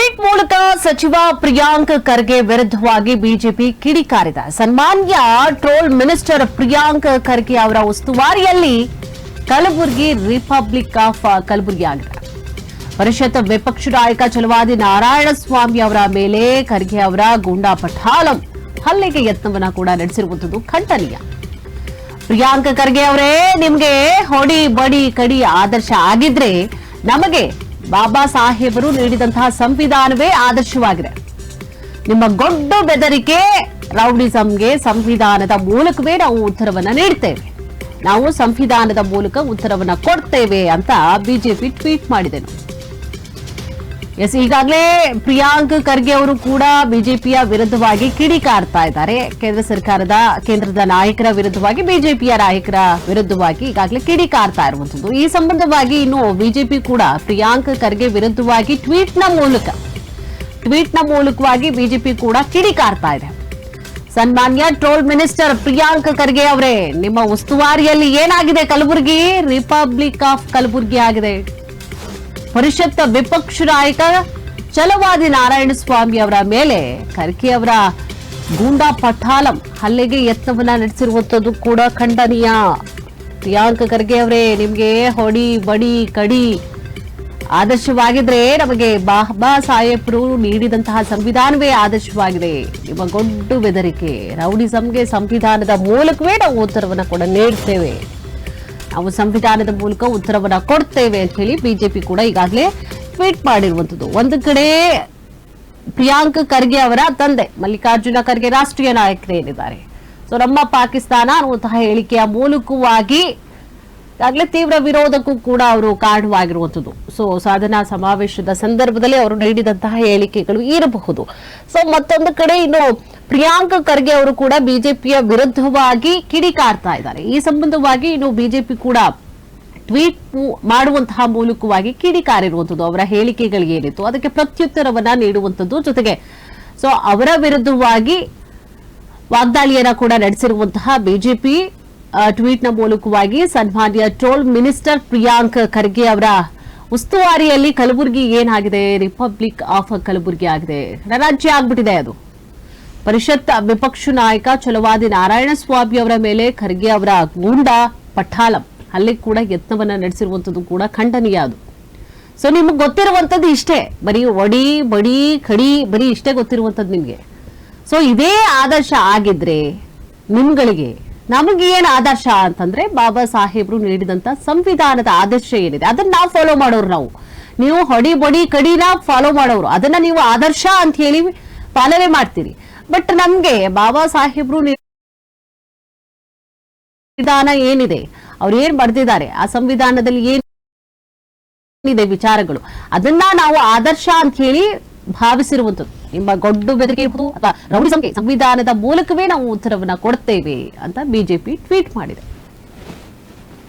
Tweet ಮೂಲಕ ಸಚಿವ ಪ್ರಿಯಾಂಕ್ ಖರ್ಗೆ ವಿರುದ್ಧವಾಗಿ ಬಿಜೆಪಿ ಕಿಡಿಕಾರಿದ ಸನ್ಮಾನ್ಯ ಟ್ರೋಲ್ ಮಿನಿಸ್ಟರ್ ಪ್ರಿಯಾಂಕ್ ಖರ್ಗೆ ಅವರ ಉಸ್ತುವಾರಿಯಲ್ಲಿ ಕಲಬುರಗಿ ರಿಪಬ್ಲಿಕ್ ಆಫ್ ಕಲಬುರಗಿ ಆಗಿದೆ. ಪರಿಷತ್ ವಿಪಕ್ಷ ನಾಯಕ ಚಲವಾದಿ ನಾರಾಯಣಸ್ವಾಮಿ ಅವರ ಮೇಲೆ ಖರ್ಗೆ ಅವರ ಗೂಂಡಾ ಪಠಾಲಂ ಹಲ್ಲೆಗೆ ಯತ್ನವನ್ನ ಕೂಡ ನಡೆಸಿರುವಂಥದ್ದು ಖಂಡನೀಯ. ಪ್ರಿಯಾಂಕ್ ಖರ್ಗೆ ಅವರೇ, ನಿಮಗೆ ಹೊಡಿ ಬಡಿ ಕಡಿ ಆದರ್ಶ ಆಗಿದ್ರೆ ನಮಗೆ ಬಾಬಾ ಸಾಹೇಬರು ನೀಡಿದಂತಹ ಸಂವಿಧಾನವೇ ಆದರ್ಶವಾಗಿದೆ. ನಿಮ್ಮ ಗೊಡ್ಡ ಬೆದರಿಕೆ ರೌಡಿಸಂಗೆ ಸಂವಿಧಾನದ ಮೂಲಕವೇ ನಾವು ಉತ್ತರವನ್ನ ನೀಡ್ತೇವೆ. ನಾವು ಸಂವಿಧಾನದ ಮೂಲಕ ಉತ್ತರವನ್ನ ಕೊಡ್ತೇವೆ ಅಂತ ಬಿಜೆಪಿ ಟ್ವೀಟ್ ಮಾಡಿದೆನು ಎಸ್ ಈಗಾಗಲೇ ಪ್ರಿಯಾಂಕ್ ಖರ್ಗೆ ಅವರು ಕೂಡ ಬಿಜೆಪಿಯ ವಿರುದ್ಧವಾಗಿ ಕಿಡಿಕಾರ್ತಾ ಇದ್ದಾರೆ. ಕೇಂದ್ರ ಸರ್ಕಾರದ, ಕೇಂದ್ರದ ನಾಯಕರ ವಿರುದ್ಧವಾಗಿ, ಬಿಜೆಪಿಯ ನಾಯಕರ ವಿರುದ್ಧವಾಗಿ ಈಗಾಗಲೇ ಕಿಡಿಕಾರ್ತಾ ಇರುವಂತದ್ದು ಈ ಸಂಬಂಧವಾಗಿ ಇನ್ನು ಬಿಜೆಪಿ ಕೂಡ ಪ್ರಿಯಾಂಕ್ ಖರ್ಗೆ ವಿರುದ್ಧವಾಗಿ ಟ್ವೀಟ್ನ ಮೂಲಕ ಟ್ವೀಟ್ನ ಮೂಲಕವಾಗಿ ಬಿಜೆಪಿ ಕೂಡ ಕಿಡಿಕಾರ್ತಾ ಇದೆ. ಸನ್ಮಾನ್ಯ ಟ್ರೋಲ್ ಮಿನಿಸ್ಟರ್ ಪ್ರಿಯಾಂಕ್ ಖರ್ಗೆ ಅವರೇ, ನಿಮ್ಮ ಉಸ್ತುವಾರಿಯಲ್ಲಿ ಏನಾಗಿದೆ ಕಲಬುರಗಿ? ರಿಪಬ್ಲಿಕ್ ಆಫ್ ಕಲಬುರಗಿ ಆಗಿದೆ. ಪರಿಷತ್ ವಿಪಕ್ಷ ನಾಯಕ ನಾರಾಯಣ ಸ್ವಾಮಿ ಅವರ ಮೇಲೆ ಖರ್ಗೆ ಅವರ ಗೂಂಡಾ ಪಠಾಲಂ ಹಲ್ಲೆಗೆ ಯತ್ನವನ್ನ ನಡೆಸಿರುವಂತದ್ದು ಕೂಡ ಖಂಡನೀಯ. ಪ್ರಿಯಾಂಕ ಖರ್ಗೆ ಅವರೇ, ನಿಮ್ಗೆ ಹೊಡಿ, ಬಡಿ, ಕಡಿ ಆದರ್ಶವಾಗಿದ್ರೆ ನಮಗೆ ಬಾಬಾ ಸಾಹೇಬ್ರು ನೀಡಿದಂತಹ ಸಂವಿಧಾನವೇ ಆದರ್ಶವಾಗಿದೆ. ನಿಮ್ಮ ಗೊಡ್ಡು ಬೆದರಿಕೆ, ರೌಡಿಸಂಗೆ ಸಂವಿಧಾನದ ಮೂಲಕವೇ ನಾವು ಉತ್ತರವನ್ನು ಕೂಡ ನೀಡ್ತೇವೆ. ನಾವು ಸಂವಿಧಾನದ ಮೂಲಕ ಉತ್ತರವನ್ನ ಕೊಡ್ತೇವೆ ಅಂತ ಹೇಳಿ ಬಿಜೆಪಿ ಕೂಡ ಈಗಾಗಲೇ ಟ್ವೀಟ್ ಮಾಡಿರುವಂತದ್ದು. ಒಂದು ಕಡೆ ಪ್ರಿಯಾಂಕ್ ಖರ್ಗೆ ಅವರ ತಂದೆ, ಮಲ್ಲಿಕಾರ್ಜುನ ಖರ್ಗೆ ರಾಷ್ಟ್ರೀಯ ನಾಯಕರೇನಿದ್ದಾರೆ ಸೊ ನಮ್ಮ ಪಾಕಿಸ್ತಾನ ಅನ್ನುವಂತಹ ಹೇಳಿಕೆಯ ಮೂಲಕವಾಗಿ ಈಗಾಗಲೇ ತೀವ್ರ ವಿರೋಧಕ್ಕೂ ಕೂಡ ಅವರು ಕಾರಣವಾಗಿರುವಂಥದ್ದು ಸೊ ಸಾಧನಾ ಸಮಾವೇಶದ ಸಂದರ್ಭದಲ್ಲಿ ಅವರು ನೀಡಿದಂತಹ ಹೇಳಿಕೆಗಳು ಇರಬಹುದು. ಸೊ ಮತ್ತೊಂದು ಕಡೆ ಇನ್ನು ಪ್ರಿಯಾಂಕ್ ಖರ್ಗೆ ಅವರು ಕೂಡ ಬಿಜೆಪಿಯ ವಿರುದ್ಧವಾಗಿ ಕಿಡಿಕಾರ್ತಾ ಇದ್ದಾರೆ. ಈ ಸಂಬಂಧವಾಗಿ ಇನ್ನು ಬಿಜೆಪಿ ಕೂಡ ಟ್ವೀಟ್ ಮಾಡುವಂತಹ ಮೂಲಕವಾಗಿ ಕಿಡಿಕಾರಿರುವಂಥದ್ದು, ಅವರ ಹೇಳಿಕೆಗಳಿಗೆ ಏನಿತ್ತು, ಅದಕ್ಕೆ ಪ್ರತ್ಯುತ್ತರವನ್ನ ನೀಡುವಂಥದ್ದು ಜೊತೆಗೆ. ಸೊ ಅವರ ವಿರುದ್ಧವಾಗಿ ವಾಗ್ದಾಳಿಯನ್ನ ಕೂಡ ನಡೆಸಿರುವಂತಹ ಬಿಜೆಪಿ ಟ್ವೀಟ್ನ ಮೂಲಕವಾಗಿ ಸನ್ಮಾನ್ಯ ಟ್ರೋಲ್ ಮಿನಿಸ್ಟರ್ ಪ್ರಿಯಾಂಕ್ ಖರ್ಗೆ ಅವರ ಉಸ್ತುವಾರಿಯಲ್ಲಿ ಕಲಬುರಗಿ ಏನಾಗಿದೆ? ರಿಪಬ್ಲಿಕ್ ಆಫ್ ಕಲಬುರಗಿ ಆಗಿದೆ. ರಾಜ್ಯ ಆಗ್ಬಿಟ್ಟಿದೆ ಅದು. ಪರಿಷತ್ ವಿಪಕ್ಷ ನಾಯಕ ಛಲವಾದಿ ನಾರಾಯಣಸ್ವಾಮಿ ಅವರ ಮೇಲೆ ಖರ್ಗೆ ಅವರ ಗೂಂಡ ಪಠಾಲಂ. ಅಲ್ಲಿ ಕೂಡ ಯತ್ನವನ್ನ ನಡೆಸಿರುವಂತದ್ದು ಕೂಡ ಖಂಡನೀಯ ಅದು. ಸೊ ನಿಮಗೆ ಗೊತ್ತಿರುವಂತದ್ದು ಇಷ್ಟೇ. ಬರೀ ಒಡಿ, ಬಡಿ, ಖಡಿ, ಬರೀ ಇಷ್ಟೇ ಗೊತ್ತಿರುವಂತದ್ದು ನಿಮ್ಗೆ. ಸೊ ಇದೇ ಆದರ್ಶ ಆಗಿದ್ರೆ ನಿಮ್ಗಳಿಗೆ ನಮಗೆ ಏನು ಆದರ್ಶ ಅಂತಂದ್ರೆ ಬಾಬಾ ಸಾಹೇಬ್ರು ನೀಡಿದಂತ ಸಂವಿಧಾನದ ಆದರ್ಶ ಏನಿದೆ. ಅದನ್ನ ನಾವು ಫಾಲೋ ಮಾಡೋರು ನಾವು. ನೀವು ಹೊಡಿ, ಬಡಿ ಕಡಿನ ಫಾಲೋ ಮಾಡೋರು. ಅದನ್ನ ನೀವು ಆದರ್ಶ ಅಂತ ಹೇಳಿ ಪಾಲನೆ ಮಾಡ್ತೀರಿ. ಬಟ್ ನಮ್ಗೆ ಬಾಬಾ ಸಾಹೇಬ್ರು ಸಂವಿಧಾನ ಏನಿದೆ? ಅವ್ರು ಏನ್ ಬರ್ದಿದ್ದಾರೆ? ಆ ಸಂವಿಧಾನದಲ್ಲಿ ಏನಿದೆ ವಿಚಾರಗಳು? ಅದನ್ನ ನಾವು ಆದರ್ಶ ಅಂತ ಹೇಳಿ ಭಾವಿಸಿರುವಂತದ್ದು ನಿಮ್ಮ ಗೊಡ್ಡು ಬೆದರಿಕೆ ಅಥವಾ ಸಂವಿಧಾನದ ಮೂಲಕವೇ ನಾವು ಉತ್ತರವನ್ನ ಕೊಡ್ತೇವೆ ಅಂತ ಬಿಜೆಪಿ ಟ್ವೀಟ್ ಮಾಡಿದೆ.